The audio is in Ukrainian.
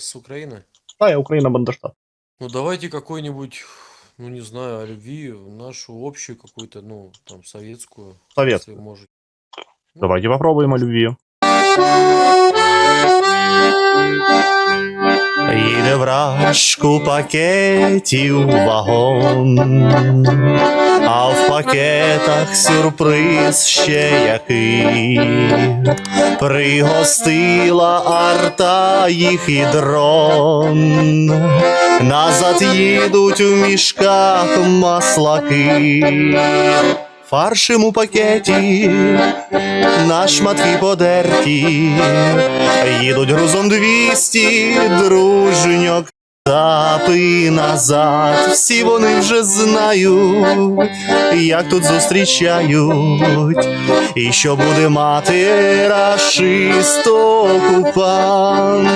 с Украины? Та, я Україна Бандерштат. Ну давайте какой-нибудь, ну не знаю, о любви, нашу общую какую-то, ну, там, советскую. Совет. Если можете. Давайте попробуємо любві. Їде вражку пакетів вагон, А в пакетах сюрприз ще який. Пригостила арта їх і дрон. Назад їдуть у мішках маслаки. Фаршем у пакеті на шматки подерті, їдуть грузом двісті, дружньо Запи назад, всі вони вже знають, як тут зустрічають, і що буде мати рашист окупант.